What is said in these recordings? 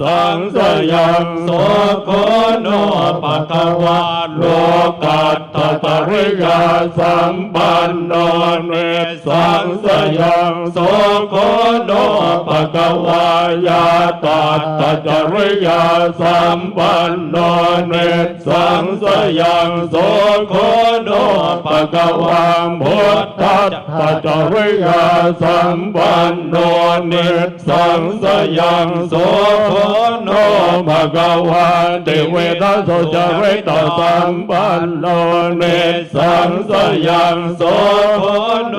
สังสยังโสโคโนปะคะวะโลกัตตตริยาสัมปันโนเนสังสยังโสโคโนปะคะวายาตัตตจริยาสัมปันโนเนสังสยังโสโคโนปะคะวาพุทธัตตจริยาสัมปันโนเนสังสยังโสโคโนภะคะวะเตเวทัสโสจริตสัมปันโนเนสังสยังโสโคโน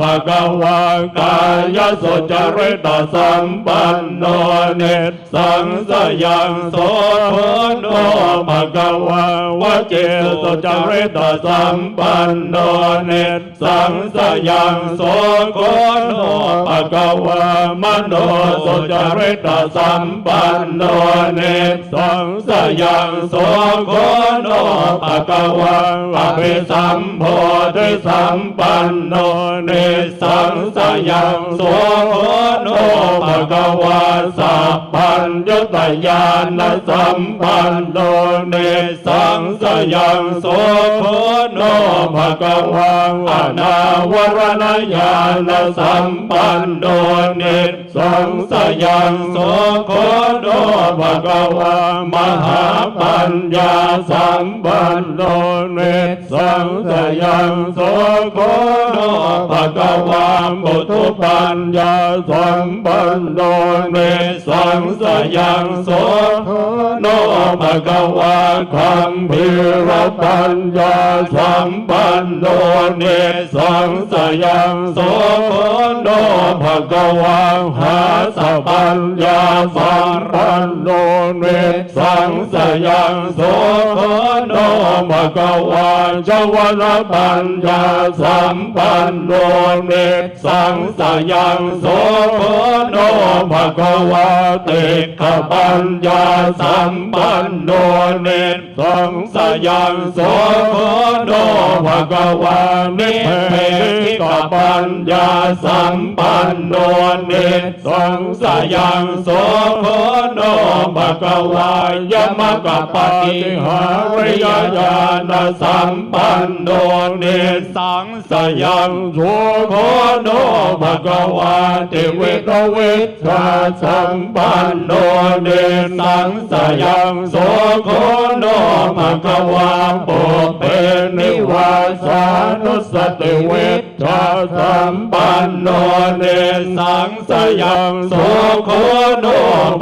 ภะคะวะกายโสจริตสัมปันโนเนสังสยังโสโน ภะคะวะวะเจโสจริตสัมปันโนเนสังสยังโสโคโนภะคะวะมโนโสจริตสัมปันโนเนสังสยังโสโคโนภะคะวะอภิสัมโพธิสัมปันโนเนสังสยังโสโคโนภะคะวะสัพพัญญุตญาณสัมปันโนเนสังสยังโสโคโนภะคะวะอนาวรณญาณสัมปันโนเนสังสยังโสโคโนภะคะวะมหาปัญญาสัมปันโนเนสังสยังโสโคโนภะคะวะปุถุปัญญาสัมปันโนเนสังสยังโสโคโนภะคะวะคัมภีรปัญญาสัมปันโนเนสังสยังโสโคโนภะคะวะหาสปัญญาสัมปันโนเนสังสยังโสโคโนภะคะวะจวันปัญญาสัมปันโนเนสังสยังโสโคโนภะคะวะติขปัญญาสัมปันโนเนสังสยังโสโคโนภะคะวะนิเพขปัญญาสัมปันโนเนสังสยังโสโคโนภะคะวายมะกปฏิหาริยญาณสัมปันโนเนสังสยังโสโคโนภะคะวาเทเวตเวทาสัมปันโนเนสังสยังโสโคโนภะคะวาปุเพนิวาสานุสติเวทาสัมปันโนเนสังสยังโสโคโน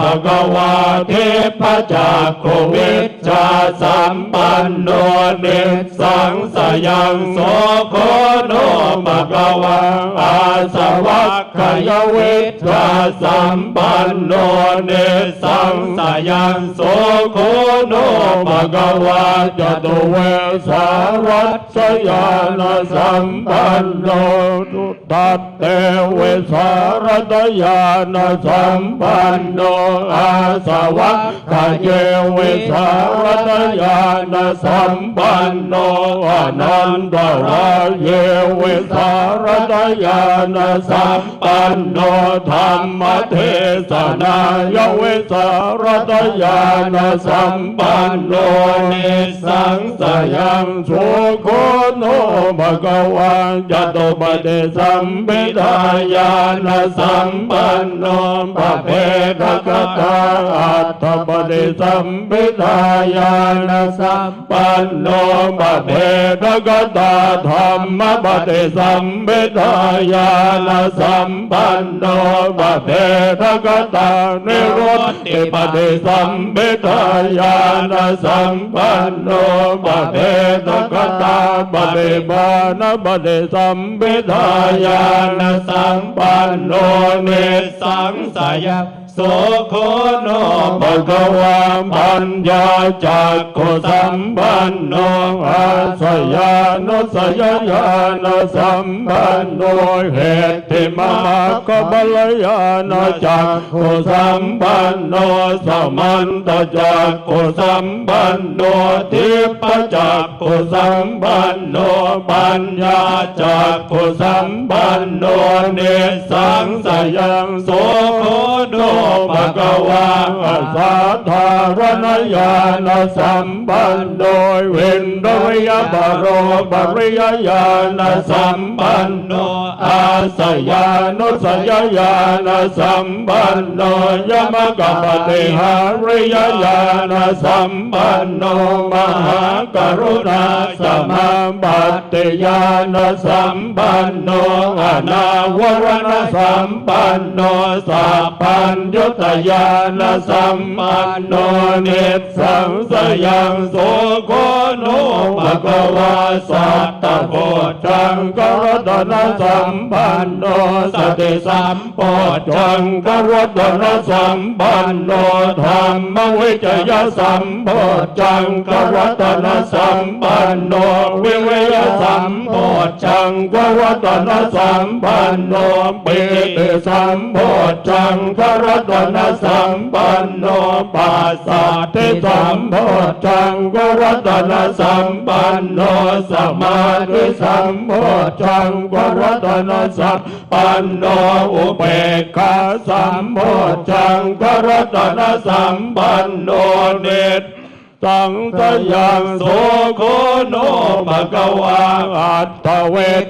ภะคะวาเทพจักขวิชชาสัมปันโนเนสังสยังโสโคโนภะคะวาอาสวัคขยวิชาสัมปันโนเนสังสยังโสโคโนภะคะวาจตุเวสารัสยานสัมปันโนทุตัตเตเวสารตยานสัมปันโนอาสวัคขยเวสารตยานสัมปันโนอนันตราเยเวสารตยานสัมปันโนธรรมเทศนายเวสารตยานสัมปันโนเนสังสยังสุโคโนภะคะวะจตปเตสัมปิทายานสัมปันโนปะเพทกตาอัตถปเตสัมปิทายานสัมปันโนปะเพทกตาธรรมปเตสัมปิทายานสัมปันโนปะเพทกตานิโรติปเตสัมปิทายานสัมปันโนปะเพทกตาปเตบานปเตสัมปิทายานสังปันโนเนสังสยาย สโคโนภะคะวะปัญญาจักขุสัมปันโนอาสยานุสยญาณสัมปันโนเหติมามากบลญาณจักขุสัมปันโนสมันตจักขุสัมปันโนทิปจักขุสัมปันโนปัญญาจักขุสัมปันโนเนสังสยังโสโคโนภะคะวาสัทธารณญาณสัมปันโนเวนโดยบโรบริยญาณสัมปันโนอาสยานุสยญาณสัมปันโนยมกัปติหาริยญาณสัมปันโนมหากรุณา สมบัติญาณสัมปันโนอนาวรณสัมปันโนสัพพัญญุตญาณสัมปันโนเนตสังสยังโสโกโนภะคะวาสัตตโพชังกรตนะสัมปันโนสติสัมโพชังกรตนะสัมปันโนธรรมวิจยสัมโพชังกรตนะสัมปันโนวิเวยสัมโพชังกรตนะสัมปันโนปิติสัมโพชังกรตนะสัมปันโนปัสสัทธิสัมโพชังกรตนะสัมปันโนสมาธิสัมโพชังกรตนะสัมปันโนอุเบกขาสัมโพชังกรตนะสัมปันโนเนต สังสยังโสโคโนภะคะวาอัตถเวท